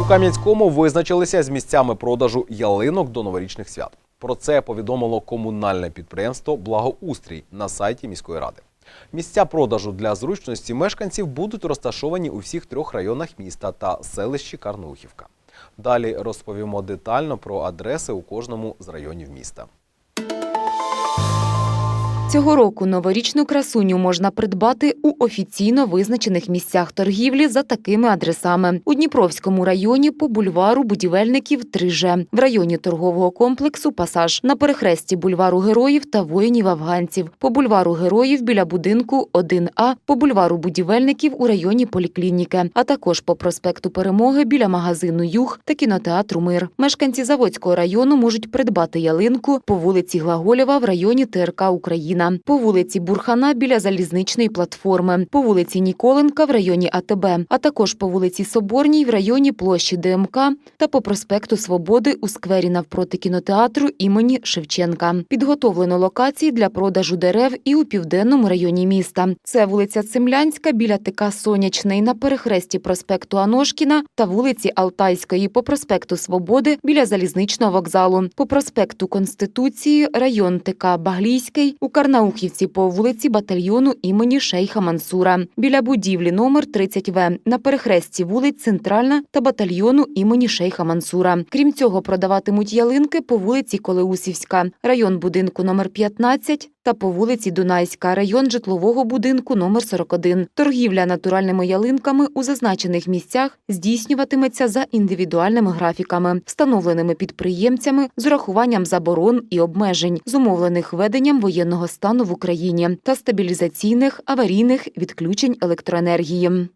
У Кам'янському визначилися з місцями продажу ялинок до новорічних свят. Про це повідомило комунальне підприємство Благоустрій на сайті міської ради. Місця продажу для зручності мешканців будуть розташовані у всіх трьох районах міста та селищі Карнухівка. Далі розповімо детально про адреси у кожному з районів міста. Цього року новорічну красуню можна придбати у офіційно визначених місцях торгівлі за такими адресами: у Дніпровському районі по бульвару будівельників 3Ж, в районі торгового комплексу Пасаж, на перехресті бульвару героїв та воїнів-афганців, по бульвару героїв біля будинку 1А, по бульвару будівельників у районі поліклініки, а також по проспекту Перемоги біля магазину Юг та кінотеатру Мир. Мешканці Заводського району можуть придбати ялинку по вулиці Глаголєва в районі ТРК Україна, по вулиці Бурхана біля залізничної платформи, по вулиці Ніколенка в районі АТБ, а також по вулиці Соборній в районі площі ДМК та по проспекту Свободи у сквері навпроти кінотеатру імені Шевченка. Підготовлено локації для продажу дерев і у південному районі міста. Це вулиця Цимлянська біля ТК Сонячний на перехресті проспекту Аношкіна та вулиці Алтайської по проспекту Свободи біля залізничного вокзалу, по проспекту Конституції, район ТК Баглійський, у Карнаухівці по вулиці батальйону імені Шейха Мансура, біля будівлі номер 30В на перехресті вулиць Центральна та батальйону імені Шейха Мансура. Крім цього, продаватимуть ялинки по вулиці Колеусівська, район будинку номер 15 та по вулиці Дунайська, район житлового будинку номер 41. Торгівля натуральними ялинками у зазначених місцях здійснюватиметься за індивідуальними графіками, встановленими підприємцями з урахуванням заборон і обмежень, зумовлених введенням воєнного стану в Україні та стабілізаційних аварійних відключень електроенергії.